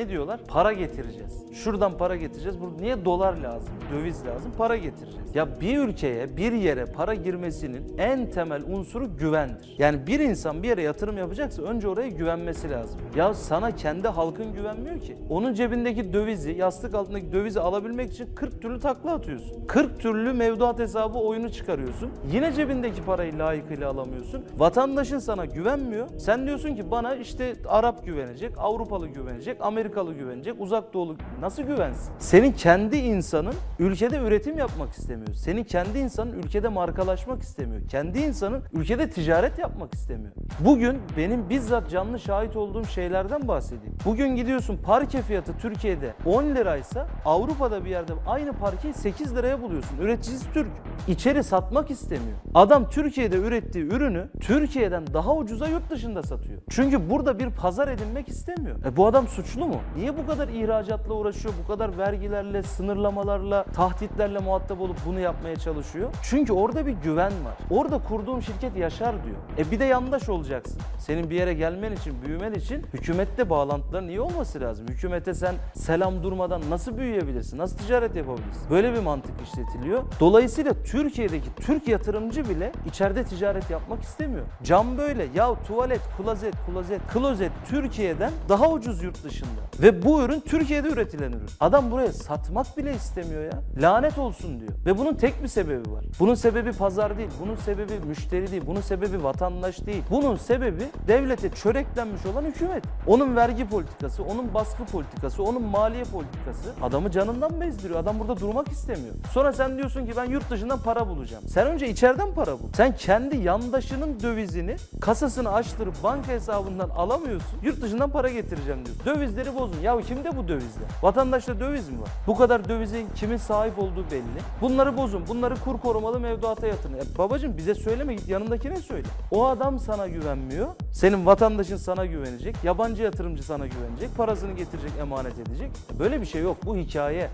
Ne diyorlar? Para getireceğiz. Şuradan para getireceğiz. Burada niye dolar lazım? Döviz lazım. Para getireceğiz. Ya bir ülkeye, bir yere para girmesinin en temel unsuru güvendir. Yani bir insan bir yere yatırım yapacaksa önce oraya güvenmesi lazım. Ya sana kendi halkın güvenmiyor ki. Onun cebindeki dövizi, yastık altındaki dövizi alabilmek için 40 türlü takla atıyorsun. 40 türlü mevduat hesabı oyunu çıkarıyorsun. Yine cebindeki parayı layıkıyla alamıyorsun. Vatandaşın sana güvenmiyor. Sen diyorsun ki bana işte Arap güvenecek, Avrupalı güvenecek, Amerikalı güvenecek, Uzak Doğulu nasıl güvensin? Senin kendi insanın ülkede üretim yapmak istemiyor. Senin kendi insanın ülkede markalaşmak istemiyor. Kendi insanın ülkede ticaret yapmak istemiyor. Bugün benim bizzat canlı şahit olduğum şeylerden bahsedeyim. Bugün gidiyorsun parke fiyatı Türkiye'de 10 liraysa Avrupa'da bir yerde aynı parkeyi 8 liraya buluyorsun. Üreticisi Türk. İçeri satmak istemiyor. Adam Türkiye'de ürettiği ürünü Türkiye'den daha ucuza yurt dışında satıyor. Çünkü burada bir pazar edinmek istemiyor. E bu adam suçlu mu? Niye bu kadar ihracatla uğraşıyor? Bu kadar vergilerle, sınırlamalarla, tahditlerle muhatap olup bunu yapmaya çalışıyor? Çünkü orada bir güven var. Orada kurduğum şirket yaşar diyor. E bir de yandaş olacaksın. Senin bir yere gelmen için, büyümen için hükümette bağlantıların iyi olması lazım. Hükümete sen selam durmadan nasıl büyüyebilirsin? Nasıl ticaret yapabilirsin? Böyle bir mantık işletiliyor. Dolayısıyla Türkiye'deki Türk yatırımcı bile içeride ticaret yapmak istemiyor. Cam böyle. Ya tuvalet, klozet, klozet, klozet Türkiye'den daha ucuz yurt dışında. Ve bu ürün Türkiye'de üretilen ürün. Adam buraya satmak bile istemiyor ya. Lanet olsun diyor. Ve bunun tek bir sebebi var. Bunun sebebi pazar değil. Bunun sebebi müşteri değil. Bunun sebebi vatandaş değil. Bunun sebebi devlete çöreklenmiş olan hükümet. Onun vergi politikası, onun baskı politikası, onun maliye politikası adamı canından bezdiriyor. Adam burada durmak istemiyor. Sonra sen diyorsun ki ben yurt dışından para bulacağım. Sen önce içeriden para bul. Sen kendi yandaşının dövizini kasasını açtırıp banka hesabından alamıyorsun. Yurt dışından para getireceğim diyorsun. Dövizleri bozun. Ya kimde bu dövizler? Vatandaşta döviz mi var? Bu kadar dövizin kimin sahip olduğu belli. Bunları bozun. Bunları kur korumalı mevduata yatırın. Ya babacım bize söyleme git yanındakine söyle. O adam sana güvenmiyor. Senin vatandaşın sana güvenecek. Yabancı yatırımcı sana güvenecek. Parasını getirecek, emanet edecek. Böyle bir şey yok. Bu hikaye.